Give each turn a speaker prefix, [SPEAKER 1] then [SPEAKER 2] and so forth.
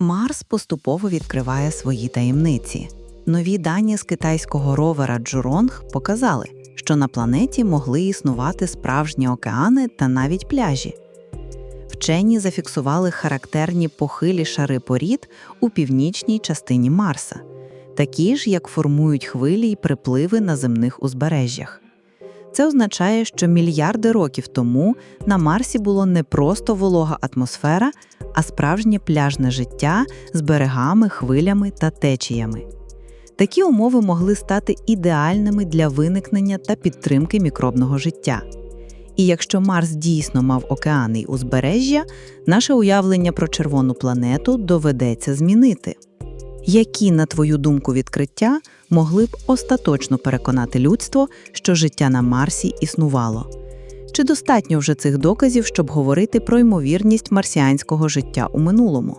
[SPEAKER 1] Марс поступово відкриває свої таємниці. Нові дані з китайського ровера Джуронг показали, що на планеті могли існувати справжні океани та навіть пляжі. Вчені зафіксували характерні похилі шари порід у північній частині Марса, такі ж, як формують хвилі й припливи на земних узбережжях. Це означає, що мільярди років тому на Марсі було не просто волога атмосфера, а справжнє пляжне життя з берегами, хвилями та течіями. Такі умови могли стати ідеальними для виникнення та підтримки мікробного життя. І якщо Марс дійсно мав океани й узбережжя, наше уявлення про червону планету доведеться змінити. Які, на твою думку, відкриття могли б остаточно переконати людство, що життя на Марсі існувало? Чи достатньо вже цих доказів, щоб говорити про ймовірність марсіанського життя у минулому?